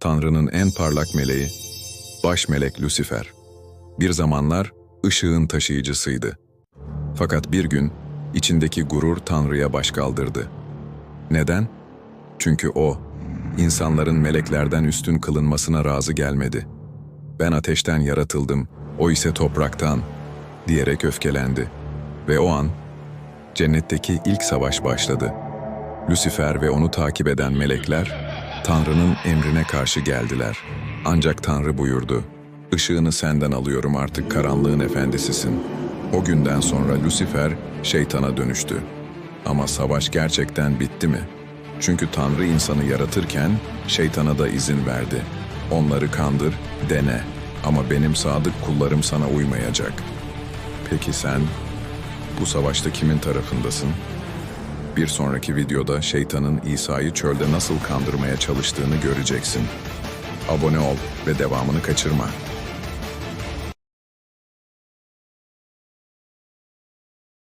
Tanrı'nın en parlak meleği, baş melek Lucifer. Bir zamanlar ışığın taşıyıcısıydı. Fakat bir gün içindeki gurur Tanrı'ya baş kaldırdı. Neden? Çünkü o, insanların meleklerden üstün kılınmasına razı gelmedi. Ben ateşten yaratıldım, o ise topraktan, diyerek öfkelendi. Ve o an, cennetteki ilk savaş başladı. Lucifer ve onu takip eden melekler, Tanrı'nın emrine karşı geldiler. Ancak Tanrı buyurdu, Işığını senden alıyorum artık karanlığın efendisisin. O günden sonra Lucifer şeytana dönüştü. Ama savaş gerçekten bitti mi? Çünkü Tanrı insanı yaratırken şeytana da izin verdi. Onları kandır, dene. Ama benim sadık kullarım sana uymayacak. Peki sen bu savaşta kimin tarafındasın? Bir sonraki videoda şeytanın İsa'yı çölde nasıl kandırmaya çalıştığını göreceksin. Abone ol ve devamını kaçırma.